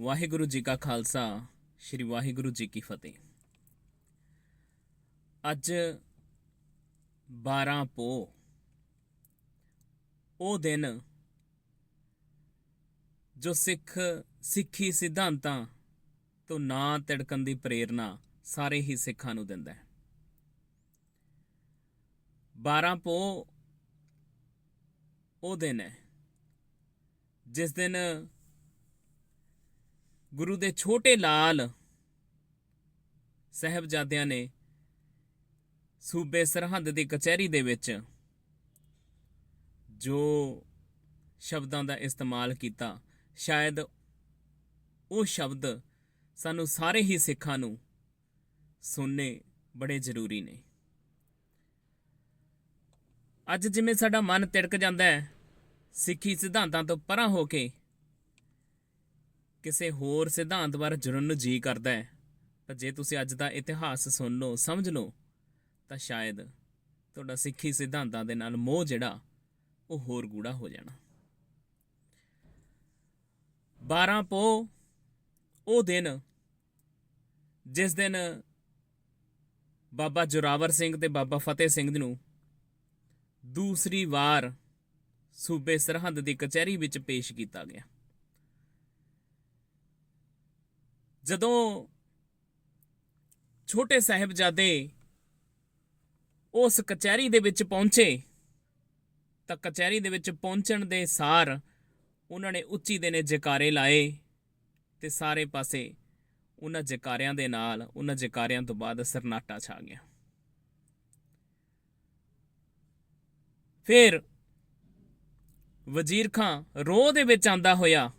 ਵਾਹਿਗੁਰੂ ਜੀ ਕਾ ਖਾਲਸਾ, ਸ੍ਰੀ ਵਾਹਿਗੁਰੂ ਜੀ ਕੀ ਫਤਿਹ। ਅੱਜ 12 ਪੋ ਉਹ ਦਿਨ ਜੋ ਸਿੱਖ, ਸਿੱਖੀ ਸਿਧਾਂਤਾਂ ਤੋਂ ਨਾ ਤਿੜਕਣ ਦੀ ਪ੍ਰੇਰਣਾ ਸਾਰੇ ਹੀ ਸਿੱਖਾਂ ਨੂੰ ਦਿੰਦਾ ਹੈ। 12 ਪੋ ਉਹ ਦਿਨ ਹੈ, ਜਿਸ ਦਿਨ ਗੁਰੂ ਦੇ ਛੋਟੇ ਲਾਲ ਸਹਿਬਜ਼ਾਦਿਆਂ ਨੇ ਸੂਬੇ ਸਰਹੰਦ ਦੀ ਕਚਹਿਰੀ ਦੇ ਵਿੱਚ ਜੋ ਸ਼ਬਦਾਂ ਦਾ ਇਸਤੇਮਾਲ ਕੀਤਾ, ਸ਼ਾਇਦ ਉਹ ਸ਼ਬਦ ਸਾਨੂੰ ਸਾਰੇ ਹੀ ਸਿੱਖਾਂ ਨੂੰ ਸੁਣਨੇ ਬੜੇ ਜ਼ਰੂਰੀ ਨੇ। ਅੱਜ ਜਿਵੇਂ ਸਾਡਾ ਮਨ ਤਿੜਕ ਜਾਂਦਾ ਹੈ, ਸਿੱਖੀ ਸਿਧਾਂਤਾਂ ਤੋਂ ਪਰਾਂ ਹੋ ਕੇ ਕਿਸੇ ਹੋਰ ਸਿਧਾਂਤ ਬਾਰੇ ਜੁੜਨ ਨੂੰ ਜੀ ਕਰਦਾ ਹੈ, ਤਾਂ ਜੇ ਤੁਸੀਂ ਅੱਜ ਦਾ ਇਤਿਹਾਸ ਸੁਣ ਲਓ ਸਮਝ ਲਓ, ਤਾਂ ਸ਼ਾਇਦ ਤੁਹਾਡਾ ਸਿੱਖੀ ਸਿਧਾਂਤਾਂ ਦੇ ਨਾਲ ਮੋਹ ਜਿਹੜਾ, ਉਹ ਹੋਰ ਗੂੜਾ ਹੋ ਜਾਣਾ। 12 ਪੋ, ਉਹ ਦਿਨ ਜਿਸ ਦਿਨ ਬਾਬਾ ਜੋਰਾਵਰ ਸਿੰਘ ਤੇ ਬਾਬਾ ਫਤਿਹ ਸਿੰਘ ਨੂੰ ਦੂਸਰੀ ਵਾਰ ਸੂਬੇ ਸਰਹੰਦ ਦੀ ਕਚਹਿਰੀ ਵਿੱਚ ਪੇਸ਼ ਕੀਤਾ ਗਿਆ। ਜਦੋਂ ਛੋਟੇ ਸਾਹਿਬਜ਼ਾਦੇ ਉਸ ਕਚਹਿਰੀ ਦੇ ਵਿੱਚ ਪਹੁੰਚੇ, ਤਾਂ ਕਚਹਿਰੀ ਦੇ ਵਿੱਚ ਪਹੁੰਚਣ ਦੇ ਸਾਰ ਉਹਨਾਂ ਨੇ ਉੱਚੀ ਦੇ ਨੇ ਜਕਾਰੇ ਲਾਏ ਤੇ ਸਾਰੇ ਪਾਸੇ ਉਹਨਾਂ ਜਕਾਰਿਆਂ ਦੇ ਨਾਲ ਉਹਨਾਂ ਜਕਾਰਿਆਂ ਤੋਂ ਬਾਅਦ ਸਰਨਾਟਾ ਛਾ ਗਿਆ। ਫਿਰ ਵਜ਼ੀਰ ਖਾਂ ਰੋਹ ਦੇ ਵਿੱਚ ਆਂਦਾ ਹੋਇਆ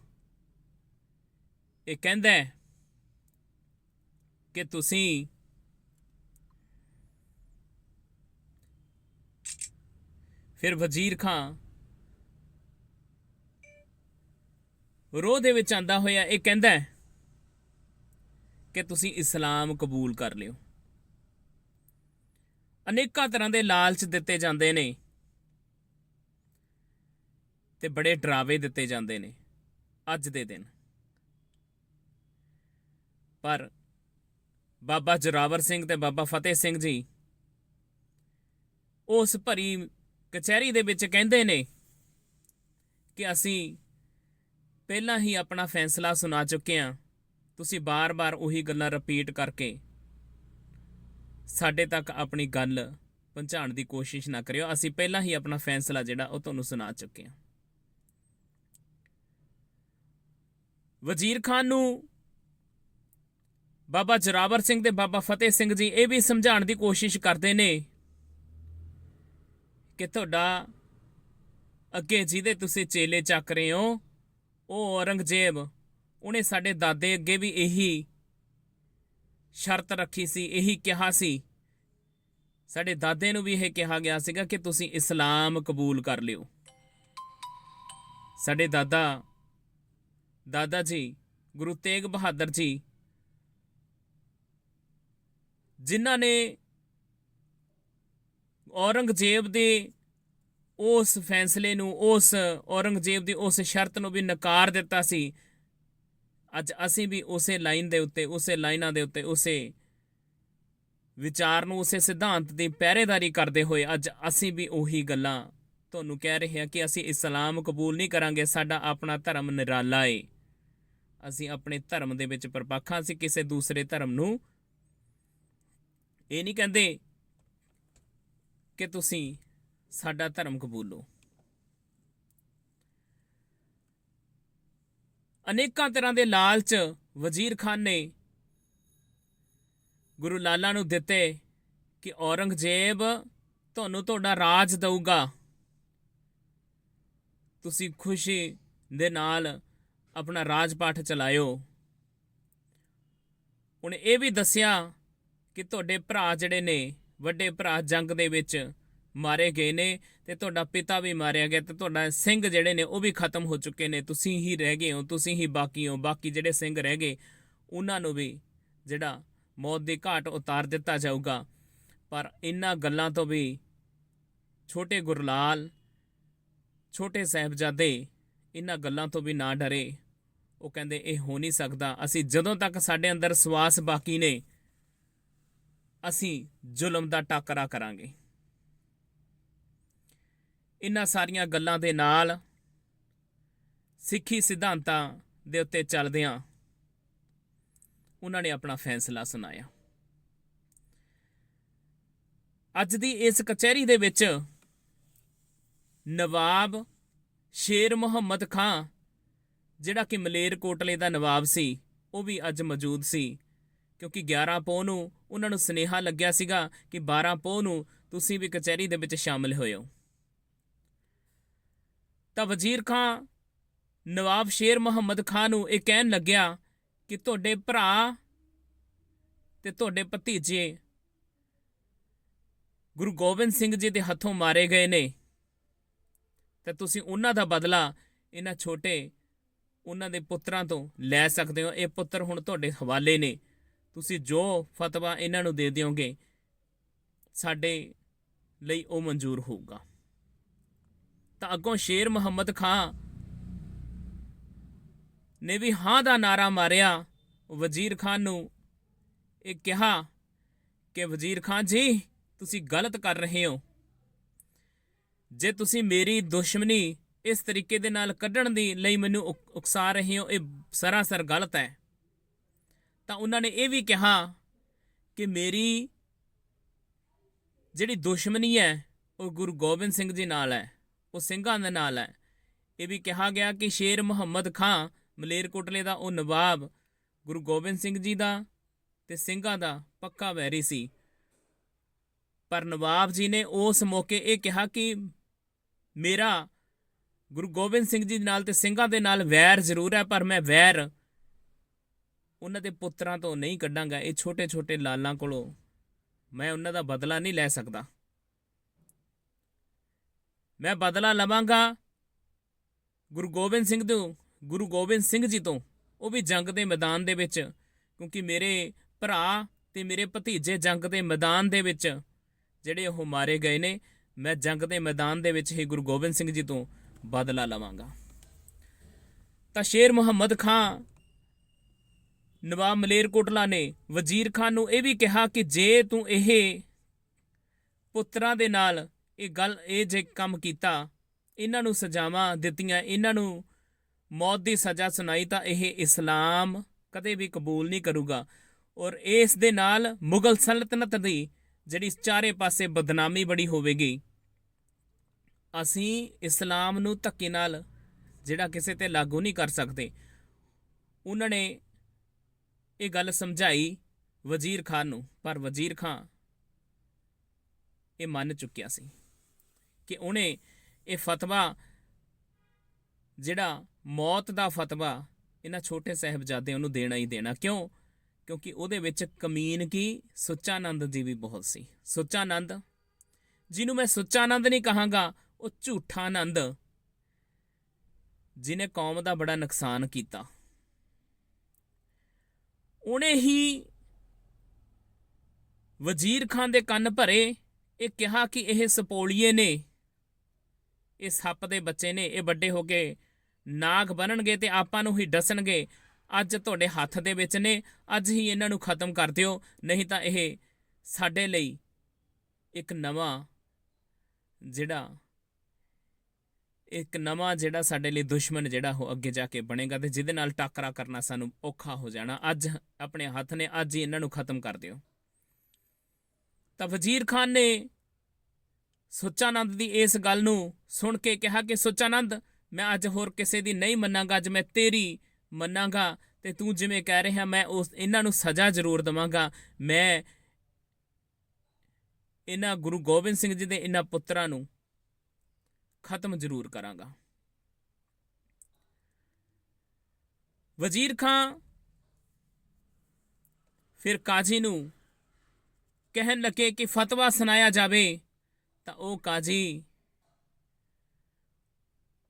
ਇਹ ਕਹਿੰਦਾ ਕਿ ਤੁਸੀਂ ਫਿਰ ਵਜ਼ੀਰ ਖਾਂ ਰੋਹ ਦੇ ਵਿੱਚ ਆਂਦਾ ਹੋਇਆ, ਇਹ ਕਹਿੰਦਾ ਹੈ ਕਿ ਤੁਸੀਂ ਇਸਲਾਮ ਕਬੂਲ ਕਰ ਲਿਓ। ਅਨੇਕਾਂ ਤਰ੍ਹਾਂ ਦੇ ਲਾਲਚ ਦਿੱਤੇ ਜਾਂਦੇ ਨੇ ਤੇ ਬੜੇ ਡਰਾਵੇ ਦਿੱਤੇ ਜਾਂਦੇ ਨੇ ਅੱਜ ਦੇ ਦਿਨ। ਪਰ ਬਾਬਾ ਜੋਰਾਵਰ ਸਿੰਘ ਤੇ ਬਾਬਾ ਫਤਿਹ ਸਿੰਘ ਜੀ। ਉਸ ਭਰੀ ਕਚਹਿਰੀ ਦੇ ਵਿੱਚ ਕਹਿੰਦੇ ਨੇ ਕਿ ਅਸੀਂ ਪਹਿਲਾਂ ਹੀ ਆਪਣਾ ਫੈਸਲਾ ਸੁਣਾ ਚੁੱਕੇ ਹਾਂ। ਤੁਸੀਂ ਬਾਰ-ਬਾਰ ਉਹੀ ਗੱਲਾਂ ਰਿਪੀਟ ਕਰਕੇ ਸਾਡੇ ਤੱਕ ਆਪਣੀ ਗੱਲ ਪਹੁੰਚਾਉਣ ਦੀ ਕੋਸ਼ਿਸ਼ ਨਾ ਕਰਿਓ। ਅਸੀਂ ਪਹਿਲਾਂ ਹੀ ਆਪਣਾ ਫੈਸਲਾ ਜਿਹੜਾ ਉਹ ਤੁਹਾਨੂੰ ਸੁਣਾ ਚੁੱਕੇ ਹਾਂ। ਵਜ਼ੀਰ ਖਾਨ ਨੂੰ ਬਾਬਾ ਜਰਾਵਰ ਸਿੰਘ ਤੇ ਬਾਬਾ ਫਤਿਹ ਸਿੰਘ ਜੀ ਇਹ ਵੀ ਸਮਝਾਉਣ ਦੀ ਕੋਸ਼ਿਸ਼ ਕਰਦੇ ਨੇ ਕਿ ਤੁਹਾਡਾ ਅੱਗੇ ਜਿਹਦੇ ਤੁਸੀਂ ਚੇਲੇ ਚੱਕ ਰਹੇ ਹੋ, ਉਹ ਔਰੰਗਜ਼ੇਬ, ਉਹਨੇ ਸਾਡੇ ਦਾਦੇ ਅੱਗੇ ਵੀ ਇਹੀ ਸ਼ਰਤ ਰੱਖੀ ਸੀ, ਇਹੀ ਕਿਹਾ ਸੀ। ਸਾਡੇ ਦਾਦੇ ਨੂੰ ਵੀ ਇਹ ਕਿਹਾ ਗਿਆ ਸੀਗਾ ਕਿ ਤੁਸੀਂ ਇਸਲਾਮ ਕਬੂਲ ਕਰ ਲਿਓ। ਸਾਡੇ ਦਾਦਾ ਦਾਦਾ ਜੀ, ਗੁਰੂ ਤੇਗ ਬਹਾਦਰ ਜੀ ਜਿਨ੍ਹਾਂ ਨੇ ਔਰੰਗਜ਼ੇਬ ਦੇ ਉਸ ਫੈਸਲੇ ਨੂੰ, ਉਸ ਔਰੰਗਜ਼ੇਬ ਦੀ ਉਸ ਸ਼ਰਤ ਨੂੰ ਵੀ ਨਕਾਰ ਦਿੱਤਾ ਸੀ। ਅੱਜ ਅਸੀਂ ਵੀ ਉਸੇ ਲਾਈਨ ਦੇ ਉੱਤੇ, ਉਸੇ ਲਾਈਨਾਂ ਦੇ ਉੱਤੇ, ਉਸੇ ਵਿਚਾਰ ਨੂੰ, ਉਸੇ ਸਿਧਾਂਤ ਦੀ ਪਹਿਰੇਦਾਰੀ ਕਰਦੇ ਹੋਏ ਅੱਜ ਅਸੀਂ ਵੀ ਉਹੀ ਗੱਲਾਂ ਤੁਹਾਨੂੰ ਕਹਿ ਰਹੇ ਹਾਂ ਕਿ ਅਸੀਂ ਇਸਲਾਮ ਕਬੂਲ ਨਹੀਂ ਕਰਾਂਗੇ, ਸਾਡਾ ਆਪਣਾ ਧਰਮ ਨਿਰਾਲਾ ਏ। ਅਸੀਂ ਆਪਣੇ ਧਰਮ ਦੇ ਵਿੱਚ ਪਰਪੱਖਾਂ ਅਸੀਂ ਕਿਸੇ ਦੂਸਰੇ ਧਰਮ ਨੂੰ ਇਹ ਨਹੀਂ ਕਹਿੰਦੇ ਕਿ ਤੁਸੀਂ ਸਾਡਾ ਧਰਮ ਕਬੂਲੋ। ਅਨੇਕਾਂ ਤਰ੍ਹਾਂ ਦੇ ਲਾਲਚ ਵਜ਼ੀਰ ਖਾਨ ਨੇ ਗੁਰੂ ਲਾਲਾ ਨੂੰ ਦਿੱਤੇ ਕਿ ਔਰੰਗਜ਼ੇਬ ਤੁਹਾਨੂੰ ਤੁਹਾਡਾ ਰਾਜ ਦਊਗਾ। ਤੁਸੀਂ ਖੁਸ਼ੀ ਦੇ ਨਾਲ ਆਪਣਾ ਰਾਜ ਪਾਠ ਚਲਾਇਓ। ਉਹਨੇ ਇਹ ਵੀ ਦੱਸਿਆ ਕਿ ਤੁਹਾਡੇ ਭਰਾ ਜਿਹੜੇ ਨੇ, ਵੱਡੇ ਭਰਾ ਜੰਗ ਦੇ ਵਿੱਚ ਮਾਰੇ ਗਏ ਨੇ ਤੇ ਤੁਹਾਡਾ ਪਿਤਾ ਵੀ ਮਾਰਿਆ ਗਿਆ ਤੇ ਤੁਹਾਡਾ ਸਿੰਘ ਜਿਹੜੇ ਨੇ ਉਹ ਵੀ ਖਤਮ ਹੋ ਚੁੱਕੇ ਨੇ। ਤੁਸੀਂ ਹੀ ਰਹਿ ਗਏ ਹੋ, ਤੁਸੀਂ ਹੀ ਬਾਕੀ ਹੋ। ਬਾਕੀ ਜਿਹੜੇ ਸਿੰਘ ਰਹਿ ਗਏ, ਉਹਨਾਂ ਨੂੰ ਵੀ ਜਿਹੜਾ ਮੌਤ ਦੀ ਘਾਟ ਉਤਾਰ ਦਿੱਤਾ ਜਾਊਗਾ। ਪਰ ਇਨ੍ਹਾਂ ਗੱਲਾਂ ਤੋਂ ਵੀ ਛੋਟੇ ਗੁਰਲਾਲ, ਛੋਟੇ ਸਾਹਿਬਜ਼ਾਦੇ ਇਹਨਾਂ ਗੱਲਾਂ ਤੋਂ ਵੀ ਨਾ ਡਰੇ। ਉਹ ਕਹਿੰਦੇ, ਇਹ ਹੋ ਨਹੀਂ ਸਕਦਾ। ਅਸੀਂ ਜਦੋਂ ਤੱਕ ਸਾਡੇ ਅੰਦਰ ਸਵਾਸ ਬਾਕੀ ਨੇ ਅਸੀਂ ਜ਼ੁਲਮ ਦਾ ਟਾਕਰਾ ਕਰਾਂਗੇ। ਇਹਨਾਂ ਸਾਰੀਆਂ ਗੱਲਾਂ ਦੇ ਨਾਲ ਸਿੱਖੀ ਸਿਧਾਂਤਾਂ ਦੇ ਉੱਤੇ ਚੱਲਦਿਆਂ ਉਹਨਾਂ ਨੇ ਆਪਣਾ ਫੈਸਲਾ ਸੁਣਾਇਆ। ਅੱਜ ਦੀ ਇਸ ਕਚਹਿਰੀ ਦੇ ਵਿੱਚ ਨਵਾਬ ਸ਼ੇਰ ਮੁਹੰਮਦ ਖਾਂ, ਜਿਹੜਾ ਕਿ ਮਲੇਰ ਕੋਟਲੇ ਦਾ ਨਵਾਬ ਸੀ, ਉਹ ਵੀ ਅੱਜ ਮੌਜੂਦ ਸੀ। ਕਿਉਂਕਿ 11 ਪੋਹ ਨੂੰ ਉਹਨਾਂ ਨੂੰ ਸਨੇਹਾ ਲੱਗਿਆ ਸੀਗਾ ਕਿ 12 ਪੋਹ ਨੂੰ ਤੁਸੀਂ ਵੀ ਕਚਹਿਰੀ ਦੇ ਵਿੱਚ ਸ਼ਾਮਿਲ ਹੋਇਓ। ਤਾਂ ਵਜ਼ੀਰ ਖਾਂ ਨਵਾਬ ਸ਼ੇਰ ਮੁਹੰਮਦ ਖਾਨ ਨੂੰ ਇਹ ਕਹਿਣ ਲੱਗਿਆ ਕਿ ਤੁਹਾਡੇ ਭਰਾ ਤੇ ਤੁਹਾਡੇ ਭਤੀਜੇ ਗੁਰੂ ਗੋਬਿੰਦ ਸਿੰਘ ਜੀ ਦੇ ਹੱਥੋਂ ਮਾਰੇ ਗਏ ਨੇ। ਤਾਂ ਤੁਸੀਂ ਉਹਨਾਂ ਦਾ ਬਦਲਾ ਇਹਨਾਂ ਛੋਟੇ ਉਹਨਾਂ ਦੇ ਪੁੱਤਰਾਂ ਤੋਂ ਲੈ ਸਕਦੇ ਹੋ। ਇਹ ਪੁੱਤਰ ਹੁਣ ਤੁਹਾਡੇ ਹਵਾਲੇ ਨੇ। ਤੁਸੀਂ ਜੋ ਫਤਵਾ ਇਹਨਾਂ ਨੂੰ ਦੇ ਦਿਓਗੇ, ਸਾਡੇ ਲਈ ਉਹ ਮਨਜ਼ੂਰ ਹੋਊਗਾ। ਤਾਂ ਅੱਗੋਂ ਸ਼ੇਰ ਮੁਹੰਮਦ ਖਾਂ ਨੇ ਵੀ ਹਾਂ ਦਾ ਨਾਰਾ ਮਾਰਿਆ, ਵਜ਼ੀਰ ਖਾਨ ਨੂੰ। ਇਹ ਕਿਹਾ ਕਿ, ਵਜ਼ੀਰ ਖਾਨ ਜੀ, ਤੁਸੀਂ ਗਲਤ ਕਰ ਰਹੇ ਹੋ। ਜੇ ਤੁਸੀਂ ਮੇਰੀ ਦੁਸ਼ਮਣੀ ਇਸ ਤਰੀਕੇ ਦੇ ਨਾਲ ਕੱਢਣ ਦੀ ਲਈ ਮੈਨੂੰ ਉਕ- ਉਕਸਾ ਰਹੇ ਹੋ, ਇਹ ਸਰਾਸਰ ਗਲਤ ਹੈ। ਤਾਂ ਉਹਨਾਂ ਨੇ ਇਹ ਵੀ ਕਿਹਾ ਕਿ ਮੇਰੀ ਜਿਹੜੀ ਦੁਸ਼ਮਣੀ ਹੈ, ਉਹ ਗੁਰੂ ਗੋਬਿੰਦ ਸਿੰਘ ਜੀ ਨਾਲ ਹੈ, ਉਹ ਸਿੰਘਾਂ ਦੇ ਨਾਲ ਹੈ। ਇਹ ਵੀ ਕਿਹਾ ਗਿਆ ਕਿ ਸ਼ੇਰ ਮੁਹੰਮਦ ਖਾਂ ਮਲੇਰਕੋਟਲੇ ਦਾ ਉਹ ਨਵਾਬ ਗੁਰੂ ਗੋਬਿੰਦ ਸਿੰਘ ਜੀ ਦਾ ਤੇ ਸਿੰਘਾਂ ਦਾ ਪੱਕਾ ਵੈਰੀ ਸੀ। ਪਰ ਨਵਾਬ ਜੀ ਨੇ ਉਸ ਮੌਕੇ ਇਹ ਕਿਹਾ ਕਿ ਮੇਰਾ ਗੁਰੂ ਗੋਬਿੰਦ ਸਿੰਘ ਜੀ ਨਾਲ ਤੇ ਸਿੰਘਾਂ ਦੇ ਨਾਲ ਵੈਰ ਜ਼ਰੂਰ ਹੈ, ਪਰ ਮੈਂ ਵੈਰ ਉਹਨਾਂ ਦੇ ਪੁੱਤਰਾਂ ਤੋਂ ਨਹੀਂ ਕੱਢਾਂਗਾ ਇਹ ਛੋਟੇ ਛੋਟੇ ਲਾਲਾਂ ਕੋਲੋਂ। ਮੈਂ ਉਹਨਾਂ ਦਾ ਬਦਲਾ ਨਹੀਂ ਲੈ ਸਕਦਾ। ਮੈਂ ਬਦਲਾ ਲਵਾਂਗਾ ਗੁਰੂ ਗੋਬਿੰਦ ਸਿੰਘ ਤੋਂ, ਗੁਰੂ ਗੋਬਿੰਦ ਸਿੰਘ ਜੀ ਤੋਂ, ਉਹ ਵੀ ਜੰਗ ਦੇ ਮੈਦਾਨ ਦੇ ਵਿੱਚ, ਕਿਉਂਕਿ ਮੇਰੇ ਭਰਾ ਤੇ ਮੇਰੇ ਭਤੀਜੇ ਜੰਗ ਦੇ ਮੈਦਾਨ ਦੇ ਵਿੱਚ ਜਿਹੜੇ ਉਹ ਮਾਰੇ ਗਏ ਨੇ, ਮੈਂ ਜੰਗ ਦੇ ਮੈਦਾਨ ਦੇ ਵਿੱਚ ਹੀ ਗੁਰੂ ਗੋਬਿੰਦ ਸਿੰਘ ਜੀ ਤੋਂ ਬਦਲਾ ਲਵਾਂਗਾ। ਤਾਂ ਸ਼ੇਰ ਮੁਹੰਮਦ ਖਾਂ ਨਵਾਬ ਮਲੇਰਕੋਟਲਾ ਨੇ ਵਜ਼ੀਰ ਖਾਨ ਨੂੰ ਇਹ ਵੀ ਕਿਹਾ ਕਿ ਜੇ ਤੂੰ ਇਹ ਪੁੱਤਰਾਂ ਦੇ ਨਾਲ ਇਹ ਗੱਲ, ਇਹ ਜੇ ਕੰਮ ਕੀਤਾ, ਇਹਨਾਂ ਨੂੰ ਸਜ਼ਾਵਾਂ ਦਿੱਤੀਆਂ, ਇਹਨਾਂ ਨੂੰ ਮੌਤ ਦੀ ਸਜ਼ਾ ਸੁਣਾਈ, ਤਾਂ ਇਹ ਇਸਲਾਮ ਕਦੇ ਵੀ ਕਬੂਲ ਨਹੀਂ ਕਰੂਗਾ। ਔਰ ਇਸ ਦੇ ਨਾਲ ਮੁਗਲ ਸਲਤਨਤ ਦੀ ਜਿਹੜੀ ਚਾਰੇ ਪਾਸੇ ਬਦਨਾਮੀ ਬੜੀ ਹੋਵੇਗੀ। ਅਸੀਂ ਇਸਲਾਮ ਨੂੰ ਧੱਕੇ ਨਾਲ ਜਿਹੜਾ ਕਿਸੇ ਤੇ ਲਾਗੂ ਨਹੀਂ ਕਰ ਸਕਦੇ। ਉਹਨਾਂ ਨੇ ਇਹ ਗੱਲ ਸਮਝਾਈ ਵਜ਼ੀਰ ਖਾਨ ਨੂੰ, ਪਰ ਵਜ਼ੀਰ ਖਾਨ ਇਹ ਮੰਨ ਚੁੱਕਿਆ ਸੀ ਕਿ ਉਹਨੇ ਇਹ ਫਤਵਾ ਜਿਹੜਾ ਮੌਤ ਦਾ ਫਤਵਾ ਇਹਨਾਂ ਛੋਟੇ ਸਹਿਬਜ਼ਾਦਿਆਂ ਨੂੰ ਦੇਣਾ ਹੀ ਦੇਣਾ। ਕਿਉਂ? ਕਿਉਂਕਿ ਉਹਦੇ ਵਿੱਚ ਕਮੀਨ ਕੀ? ਸੁੱਚਾਨੰਦ ਜੀ ਵੀ ਬਹੁਤ ਸੀ। ਸੁੱਚਾਨੰਦ? ਜਿਹਨੂੰ ਮੈਂ ਸੁੱਚਾਨੰਦ ਨਹੀਂ ਕਹਾਂਗਾ, ਉਹ ਝੂਠਾ ਆਨੰਦ ਜਿਨੇ ਕੌਮ ਦਾ ਬੜਾ ਨੁਕਸਾਨ ਕੀਤਾ। ਉਹਨੇ ਹੀ ਵਜ਼ੀਰ ਖਾਨ ਦੇ ਕੰਨ ਭਰੇ। ਇਹ ਕਿਹਾ ਕਿ ਇਹ ਸਪੋਲੀਏ ਨੇ, ਇਹ ਸੱਪ ਦੇ ਬੱਚੇ ਨੇ, ਇਹ ਵੱਡੇ ਹੋ ਕੇ ਨਾਗ ਬਣਨਗੇ ਤੇ ਆਪਾਂ ਨੂੰ ਹੀ ਡਸਣਗੇ। ਅੱਜ ਤੁਹਾਡੇ ਹੱਥ ਦੇ ਵਿੱਚ ਨੇ, ਅੱਜ ਹੀ ਇਹਨਾਂ ਨੂੰ ਖਤਮ ਕਰ ਦਿਓ, ਨਹੀਂ ਤਾਂ ਇਹ ਸਾਡੇ ਲਈ ਇੱਕ ਨਵਾਂ ਜਿਹੜਾ ਇੱਕ ਨਵਾਂ ਜਿਹੜਾ ਸਾਡੇ ਲਈ ਦੁਸ਼ਮਣ ਜਿਹੜਾ ਉਹ ਅੱਗੇ ਜਾ ਕੇ ਬਣੇਗਾ ਤੇ ਜਿਹਦੇ ਨਾਲ ਟਾਕਰਾ ਕਰਨਾ ਸਾਨੂੰ ਔਖਾ ਹੋ ਜਾਣਾ। ਅੱਜ ਆਪਣੇ ਹੱਥ ਨੇ, ਅੱਜ ਹੀ ਇਹਨਾਂ ਨੂੰ ਖਤਮ ਕਰ ਦਿਓ। ਤਾਂ ਵਜ਼ੀਰ ਖਾਨ ਨੇ ਸੁੱਚਾਨੰਦ ਦੀ ਇਸ ਗੱਲ ਨੂੰ ਸੁਣ ਕੇ ਕਿਹਾ ਕਿ ਸੁੱਚਾਨੰਦ, ਮੈਂ ਅੱਜ ਹੋਰ ਕਿਸੇ ਦੀ ਨਹੀਂ ਮੰਨਾਂਗਾ, ਅੱਜ ਮੈਂ ਤੇਰੀ ਮੰਨਾਂਗਾ ਤੇ ਤੂੰ ਜਿਵੇਂ ਕਹਿ ਰਿਹਾ, ਮੈਂ ਉਸ ਇਹਨਾਂ ਨੂੰ ਸਜ਼ਾ ਜ਼ਰੂਰ ਦਵਾਂਗਾ। ਮੈਂ ਇਹਨਾਂ ਗੁਰੂ ਗੋਬਿੰਦ ਸਿੰਘ ਜੀ ਦੇ ਇਹਨਾਂ ਪੁੱਤਰਾਂ ਨੂੰ ਖਤਮ ਜ਼ਰੂਰ ਕਰਾਂਗਾ। ਵਜ਼ੀਰ ਖਾਂ ਫਿਰ ਕਾਜ਼ੀ ਨੂੰ ਕਹਿਣ ਲੱਗੇ ਕਿ ਫਤਵਾ ਸੁਣਾਇਆ ਜਾਵੇ, ਤਾਂ ਉਹ ਕਾਜ਼ੀ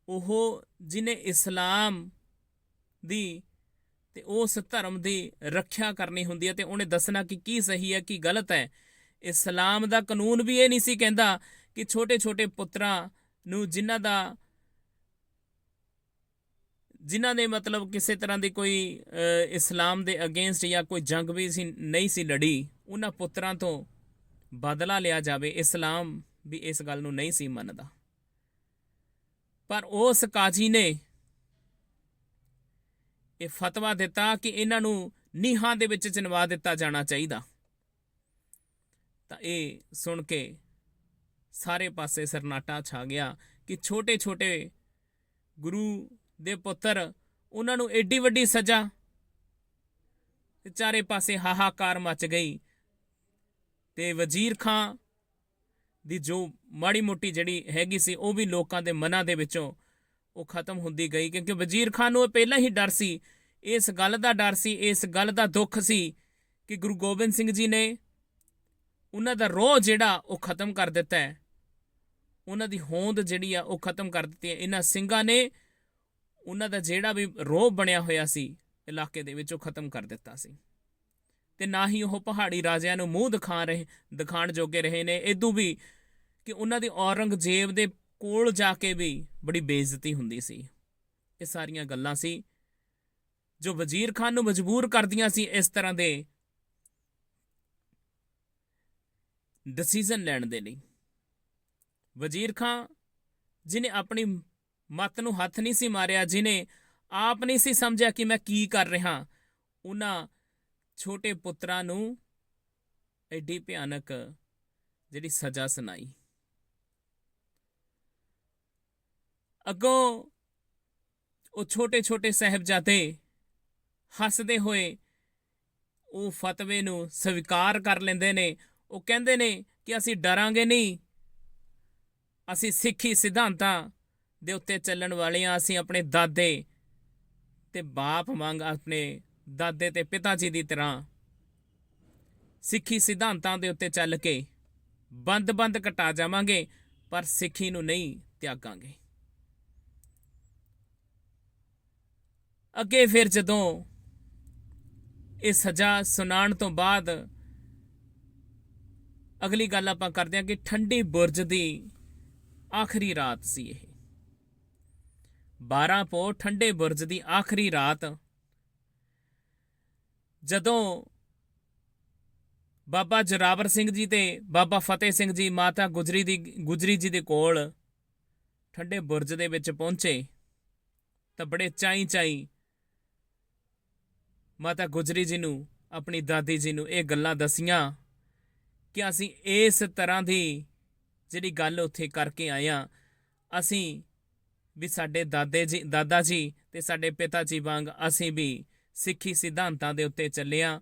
ਉਹ ਜਿਨੇ ਇਸਲਾਮ ਦੀ ਤੇ ਉਸ ਧਰਮ ਦੀ ਰੱਖਿਆ ਕਰਨੀ ਹੁੰਦੀ ਹੈ ਤੇ ਉਹਨੇ ਦੱਸਣਾ ਕਿ ਕੀ ਸਹੀ ਹੈ, ਕੀ ਗਲਤ ਹੈ। ਇਸਲਾਮ ਦਾ ਕਾਨੂੰਨ ਵੀ ਇਹ ਨਹੀਂ ਸੀ ਕਹਿੰਦਾ ਕਿ ਛੋਟੇ ਛੋਟੇ ਪੁੱਤਰਾਂ ਨੂੰ ਜਿਨ੍ਹਾਂ ਦਾ, ਜਿਨ੍ਹਾਂ ਨੇ ਮਤਲਬ ਕਿਸੇ ਤਰ੍ਹਾਂ ਦੀ ਕੋਈ ਇਸਲਾਮ ਦੇ ਅਗੇਂਸਟ ਜਾਂ ਕੋਈ ਜੰਗ ਵੀ ਸੀ, ਨਹੀਂ ਸੀ ਲੜੀ, ਉਹਨਾਂ ਪੁੱਤਰਾਂ ਤੋਂ ਬਦਲਾ ਲਿਆ ਜਾਵੇ, ਇਸਲਾਮ ਵੀ ਇਸ ਗੱਲ ਨੂੰ ਨਹੀਂ ਸੀ ਮੰਨਦਾ। ਪਰ ਉਸ ਕਾਜੀ ਨੇ ਇਹ ਫਤਵਾ ਦਿੱਤਾ ਕਿ ਇਹਨਾਂ ਨੂੰ ਨੀਹਾਂ ਦੇ ਵਿੱਚ ਚਿਣਵਾ ਦਿੱਤਾ ਜਾਣਾ ਚਾਹੀਦਾ। ਤਾਂ ਇਹ ਸੁਣ ਕੇ ਸਾਰੇ ਪਾਸੇ ਸਰਨਾਟਾ ਛਾ ਗਿਆ ਕਿ ਛੋਟੇ ਛੋਟੇ ਗੁਰੂ ਦੇ ਪੁੱਤਰ ਉਹਨਾਂ ਨੂੰ ਏਡੀ ਵੱਡੀ ਸਜ਼ਾ ਤੇ ਚਾਰੇ ਪਾਸੇ ਹਾਹਾਕਾਰ ਮਚ ਗਈ ਤੇ ਵਜ਼ੀਰ ਖਾਂ ਦੀ ਜੋ ਮਾੜੀ ਮੋਟੀ ਜਿਹੜੀ ਹੈਗੀ ਸੀ ਉਹ ਵੀ ਲੋਕਾਂ ਦੇ ਮਨਾਂ ਦੇ ਵਿੱਚੋਂ ਉਹ ਖਤਮ ਹੁੰਦੀ ਗਈ ਕਿਉਂਕਿ ਵਜ਼ੀਰ ਖਾਨ ਨੂੰ ਇਹ ਪਹਿਲਾਂ ਹੀ ਡਰ ਸੀ, ਇਸ ਗੱਲ ਦਾ ਡਰ ਸੀ, ਇਸ ਗੱਲ ਦਾ ਦੁੱਖ ਸੀ ਕਿ ਗੁਰੂ ਗੋਬਿੰਦ ਸਿੰਘ ਜੀ ਨੇ ਉਹਨਾਂ ਦਾ ਰੋਹ ਜਿਹੜਾ ਉਹ ਖਤਮ ਕਰ ਦਿੱਤਾ ਹੈ। ਉਹਨਾਂ ਦੀ ਹੋਂਦ ਜਿਹੜੀ ਆ ਉਹ ਖਤਮ ਕਰ ਦਿੱਤੀ ਹੈ। ਇਹਨਾਂ ਸਿੰਘਾਂ ਨੇ ਉਹਨਾਂ ਦਾ ਜਿਹੜਾ ਵੀ ਰੋਹ ਬਣਿਆ ਹੋਇਆ ਸੀ, ਇਲਾਕੇ ਦੇ ਵਿੱਚ ਉਹ ਖਤਮ ਕਰ ਦਿੱਤਾ ਸੀ। ਤੇ ਨਾ ਹੀ ਉਹ ਪਹਾੜੀ ਰਾਜਿਆਂ ਨੂੰ ਮੂੰਹ ਦਿਖਾ ਰਹੇ, ਦਿਖਾਣ ਜੋਗੇ ਰਹੇ ਨੇ। ਇਦੋਂ ਵੀ ਕਿ ਉਹਨਾਂ ਦੀ ਔਰੰਗਜ਼ੇਬ ਦੇ ਕੋਲ ਜਾ ਕੇ ਵੀ ਬੜੀ ਬੇਇੱਜ਼ਤੀ ਹੁੰਦੀ ਸੀ। ਇਹ ਸਾਰੀਆਂ ਗੱਲਾਂ ਸੀ ਜੋ ਵਜ਼ੀਰ ਖਾਨ ਨੂੰ ਮਜਬੂਰ ਕਰਦੀਆਂ ਸੀ ਇਸ ਤਰ੍ਹਾਂ ਦੇ ਡਿਸੀਜਨ ਲੈਣ ਦੇ ਲਈ। ਵਜ਼ੀਰ ਖਾਂ ਜਿਨੇ ਆਪਣੀ ਮੱਤ ਨੂੰ ਹੱਥ ਨਹੀਂ ਸੀ ਮਾਰਿਆ, ਜਿਨੇ ਆਪ ਨਹੀਂ ਸੀ ਸਮਝਿਆ ਕਿ ਮੈਂ ਕੀ ਕਰ ਰਿਹਾ ਉਹਨਾਂ ਛੋਟੇ ਪੁੱਤਰਾਂ ਨੂੰ ਐਡੀ ਭਿਆਨਕ ਜਿਹੜੀ ਸਜ਼ਾ ਸੁਣਾਈ। ਅੱਗੋਂ ਉਹ ਛੋਟੇ ਛੋਟੇ ਸਹਿਬਜ਼ਾਦੇ ਹੱਸਦੇ ਹੋਏ ਉਹ ਫਤਵੇ ਨੂੰ ਸਵੀਕਾਰ ਕਰ ਲੈਂਦੇ ਨੇ। ਉਹ ਕਹਿੰਦੇ ਨੇ ਕਿ ਅਸੀਂ ਡਰਾਂਗੇ ਨਹੀਂ ਅਸੀਂ ਸਿੱਖੀ ਸਿਧਾਂਤਾਂ ਦੇ ਉੱਤੇ ਚੱਲਣ ਵਾਲੇ ਹਾਂ ਅਸੀਂ ਆਪਣੇ ਦਾਦੇ ਤੇ ਬਾਪ ਵਾਂਗ ਆਪਣੇ ਦਾਦੇ ਤੇ ਪਿਤਾ ਜੀ ਦੀ ਤਰ੍ਹਾਂ ਸਿੱਖੀ ਸਿਧਾਂਤਾਂ ਦੇ ਉੱਤੇ ਚੱਲ ਕੇ ਬੰਦ-ਬੰਦ ਘਟਾ ਜਾਵਾਂਗੇ, ਪਰ ਸਿੱਖੀ ਨੂੰ ਨਹੀਂ ਤਿਆਗਾਂਗੇ। ਅੱਗੇ ਫਿਰ ਜਦੋਂ ਇਹ ਸਜ਼ਾ ਸੁਣਾਉਣ ਤੋਂ ਬਾਅਦ ਅਗਲੀ ਗੱਲ ਆਪਾਂ ਕਰਦੇ ਹਾਂ ਕਿ ਠੰਡੀ ਬੁਰਜ ਦੀ ਆਖਰੀ ਰਾਤ ਸੀ ਇਹ। 12 ਪੋ ਠੰਡੇ ਬੁਰਜ ਦੀ ਆਖਰੀ ਰਾਤ ਜਦੋਂ ਬਾਬਾ ਜਰਾਵਰ ਸਿੰਘ ਜੀ ਤੇ ਬਾਬਾ ਫਤਿਹ ਸਿੰਘ ਜੀ, ਮਾਤਾ ਗੁਜਰੀ ਦੀ, ਗੁਜਰੀ ਜੀ ਦੇ ਕੋਲ ਠੰਡੇ ਬੁਰਜ ਦੇ ਵਿੱਚ ਪਹੁੰਚੇ ਤਾਂ ਬੜੇ ਚਾਈ ਚਾਈ ਮਾਤਾ ਗੁਜਰੀ ਜੀ ਨੂੰ, ਆਪਣੀ ਦਾਦੀ ਜੀ ਨੂੰ ਇਹ ਗੱਲਾਂ ਦਸੀਆਂ ਕਿ ਅਸੀਂ ਇਸ ਤਰ੍ਹਾਂ ਦੀ ਜਿਹੜੀ ਗੱਲ ਉੱਥੇ ਕਰਕੇ ਆਇਆ ਅਸੀਂ ਵੀ ਸਾਡੇ ਦਾਦੇ ਜੀ, ਦਾਦਾ ਜੀ ਤੇ ਸਾਡੇ ਪਿਤਾ ਜੀ ਵਾਂਗ ਅਸੀਂ ਵੀ ਸਿੱਖੀ ਸਿਧਾਂਤਾਂ ਦੇ ਉੱਤੇ ਚੱਲਿਆ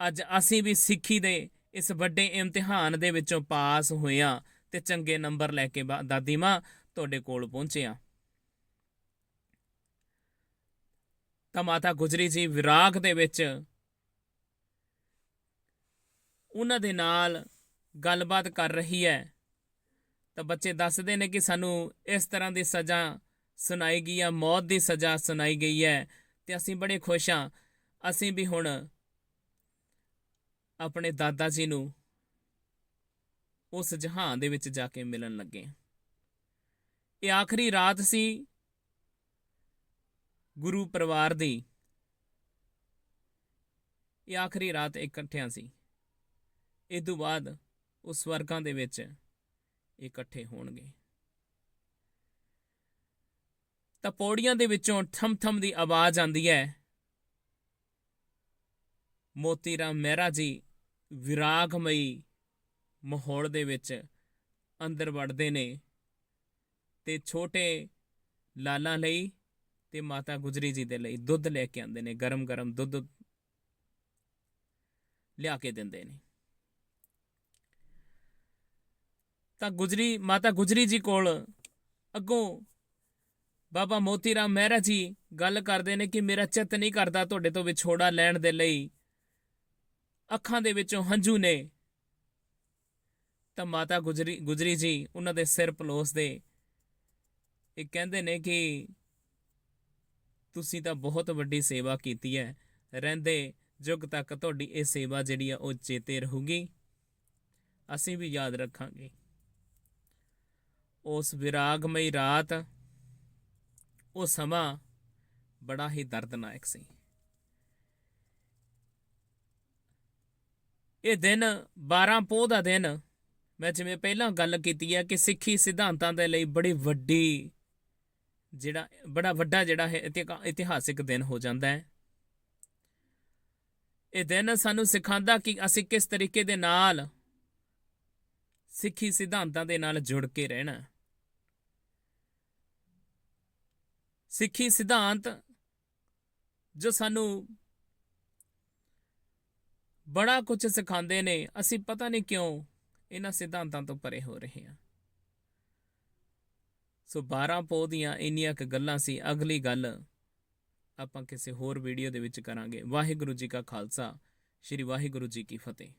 ਅੱਜ ਅਸੀਂ ਵੀ ਸਿੱਖੀ ਦੇ ਇਸ ਵੱਡੇ ਇਮਤਿਹਾਨ ਦੇ ਵਿੱਚੋਂ ਪਾਸ ਹੋਇਆ ਤੇ ਚੰਗੇ ਨੰਬਰ ਲੈ ਕੇ ਬਾ- ਦਾਦੀ ਮਾਂ ਤੁਹਾਡੇ ਕੋਲ ਪਹੁੰਚਿਆ ਤਾਂ ਮਾਤਾ ਗੁਜਰੀ ਜੀ ਵਿਰਾਗ ਦੇ ਵਿੱਚ ਉਹਨਾਂ ਦੇ ਨਾਲ ਗੱਲਬਾਤ ਕਰ ਰਹੀ ਹੈ। ਤਾਂ ਬੱਚੇ ਦੱਸਦੇ ਨੇ ਕਿ ਸਾਨੂੰ ਇਸ ਤਰ੍ਹਾਂ ਦੀ ਸਜ਼ਾ ਸੁਣਾਈ ਗਈ ਹੈ ਮੌਤ ਦੀ ਸਜ਼ਾ ਸੁਣਾਈ ਗਈ ਹੈ ਤੇ ਅਸੀਂ ਬੜੇ ਖੁਸ਼ ਹਾਂ। ਅਸੀਂ ਵੀ ਹੁਣ ਆਪਣੇ ਦਾਦਾ ਜੀ ਨੂੰ ਉਸ ਜਹਾਨ ਦੇ ਵਿੱਚ ਜਾ ਕੇ ਮਿਲਣ ਲੱਗੇ ਹਾਂ। ਇਹ ਆਖਰੀ ਰਾਤ ਸੀ ਗੁਰੂ ਪਰਿਵਾਰ ਦੀ। ਇਹ ਆਖਰੀ ਰਾਤ ਇਕੱਠਿਆਂ ਸੀ। ਇਹ ਤੋਂ ਬਾਅਦ ਉਹ ਸਵਰਗਾਂ ਦੇ ਵਿੱਚ ਇਕੱਠੇ ਹੋਣਗੇ। ਤਾਂ ਪੌੜੀਆਂ ਦੇ ਵਿੱਚੋਂ ਠਮ ਠਮ ਦੀ ਆਵਾਜ਼ ਆਉਂਦੀ ਹੈ ਮੋਤੀ ਰਾਮ ਮਹਿਰਾ ਜੀ, ਵਿਰਾਗਮਈ ਮਾਹੌਲ ਦੇ ਵਿੱਚ ਅੰਦਰ ਵੜਦੇ ਨੇ ਤੇ ਛੋਟੇ ਲਾਲਾਂ ਲਈ ਤੇ ਮਾਤਾ ਗੁਜਰੀ ਜੀ ਦੇ ਲਈ ਦੁੱਧ ਲੈ ਕੇ ਆਉਂਦੇ ਨੇ ਗਰਮ ਗਰਮ ਦੁੱਧ ਲਿਆ ਕੇ ਦਿੰਦੇ ਨੇ। ਤਾਂ ਗੁਜਰੀ, ਮਾਤਾ ਗੁਜਰੀ ਜੀ ਕੋਲ ਅੱਗੋਂ ਬਾਬਾ ਮੋਤੀ ਰਾਮ ਮਹਿਰਾ ਜੀ ਗੱਲ ਕਰਦੇ ਨੇ ਕਿ ਮੇਰਾ ਚਿੱਤ ਨਹੀਂ ਕਰਦਾ ਤੁਹਾਡੇ ਤੋਂ ਵਿਛੋੜਾ ਲੈਣ ਦੇ ਲਈ। ਅੱਖਾਂ ਦੇ ਵਿੱਚੋਂ ਹੰਝੂ ਨੇ। ਤਾਂ ਮਾਤਾ ਗੁਜਰੀ ਗੁਜਰੀ ਜੀ ਉਹਨਾਂ ਦੇ ਸਿਰ ਪਲੋਸਦੇ ਇਹ ਕਹਿੰਦੇ ਨੇ ਕਿ ਤੁਸੀਂ ਤਾਂ ਬਹੁਤ ਵੱਡੀ ਸੇਵਾ ਕੀਤੀ ਹੈ। ਰਹਿੰਦੇ ਯੁੱਗ ਤੱਕ ਤੁਹਾਡੀ ਇਹ ਸੇਵਾ ਜਿਹੜੀ ਆ ਉਹ ਚੇਤੇ ਰਹੂਗੀ। ਅਸੀਂ ਵੀ ਯਾਦ ਰੱਖਾਂਗੇ। ਉਸ ਵਿਰਾਗਮਈ ਰਾਤ ਉਹ ਸਮਾਂ ਬੜਾ ਹੀ ਦਰਦਨਾਇਕ ਸੀ। ਇਹ ਦਿਨ 12 ਪੋਹ ਦਾ ਦਿਨ ਮੈਂ ਜਿਵੇਂ ਪਹਿਲਾਂ ਗੱਲ ਕੀਤੀ ਹੈ ਕਿ ਸਿੱਖੀ ਸਿਧਾਂਤਾਂ ਦੇ ਲਈ ਬੜੀ ਵੱਡੀ ਜਿਹੜਾ, ਬੜਾ ਵੱਡਾ ਜਿਹੜਾ ਹੈ ਇਤਿਹਾ- ਇਤਿਹਾਸਿਕ ਦਿਨ ਹੋ ਜਾਂਦਾ ਹੈ। ਇਹ ਦਿਨ ਸਾਨੂੰ ਸਿਖਾਉਂਦਾ ਕਿ ਅਸੀਂ ਕਿਸ ਤਰੀਕੇ ਦੇ ਨਾਲ ਸਿੱਖੀ ਸਿਧਾਂਤਾਂ ਦੇ ਨਾਲ ਜੁੜ ਕੇ ਰਹਿਣਾ। ਸਿੱਖੀ ਸਿਧਾਂਤ ਜੋ ਸਾਨੂੰ ਬੜਾ ਕੁਝ ਸਿਖਾਉਂਦੇ ਨੇ, ਅਸੀਂ ਪਤਾ ਨਹੀਂ ਕਿਉਂ ਇਹਨਾਂ ਸਿਧਾਂਤਾਂ ਤੋਂ ਪਰੇ ਹੋ ਰਹੇ ਹਾਂ। ਸੋ 12 ਪੋਹ ਦੀਆਂ ਇੰਨੀਆਂ ਕੁ ਗੱਲਾਂ ਸੀ, ਅਗਲੀ ਗੱਲ ਆਪਾਂ ਕਿਸੇ ਹੋਰ ਵੀਡੀਓ ਦੇ ਵਿੱਚ ਕਰਾਂਗੇ। ਵਾਹਿਗੁਰੂ ਜੀ ਕਾ ਖਾਲਸਾ, ਸ੍ਰੀ ਵਾਹਿਗੁਰੂ ਜੀ ਕੀ ਫਤਿਹ।